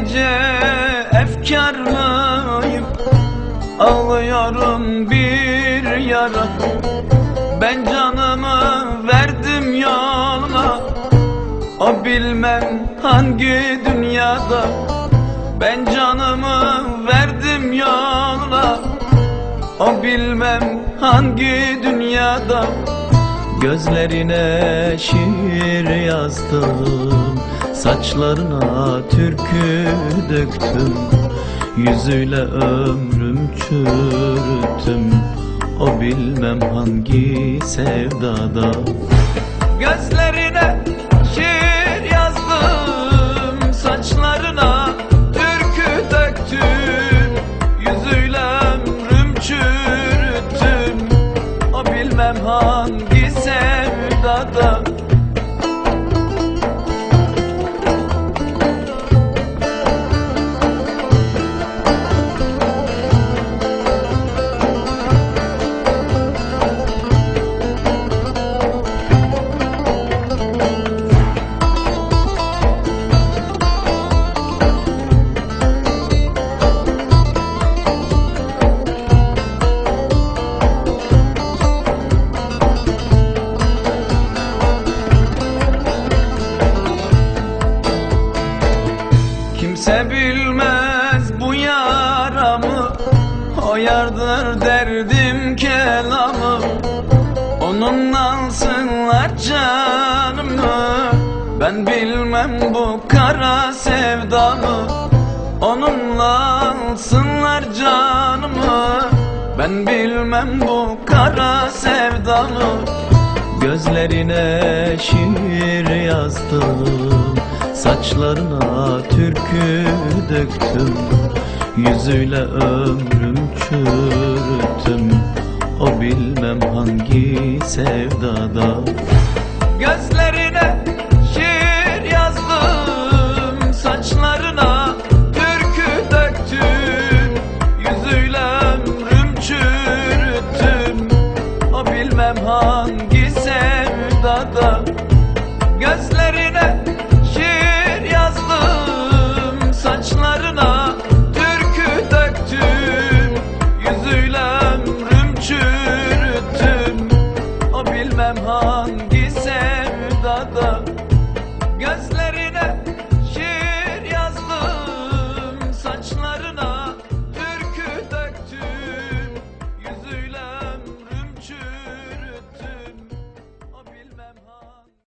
gece efkarlıyım Ağlıyorum bir yara. Ben canımı verdim yola O bilmem hangi dünyada. Ben canımı verdim yola O bilmem hangi dünyada. Gözlerine şiir yazdım. Saçlarına türkü döktüm Yüzüyle ömrüm çürüttüm O bilmem hangi sevdada. Gözlerine şiir yazdım Saçlarına türkü döktüm. Yüzüyle ömrüm çürüttüm O bilmem hangi sevdada Kimse bilmez bu yaramı. O yardır derdim kelamı. Onunla alsınlar canımı. Ben bilmem bu kara sevdamı. Onunla alsınlar canımı. Ben bilmem bu kara sevdamı. Gözlerine şiir yazdım Saçlarına türkü döktüm Yüzüyle ömrüm çürüttüm. O bilmem hangi sevdada. Gözlerine şiir yazdım Saçlarına türkü döktüm Yüzüyle ömrüm çürüttüm. O bilmem hangi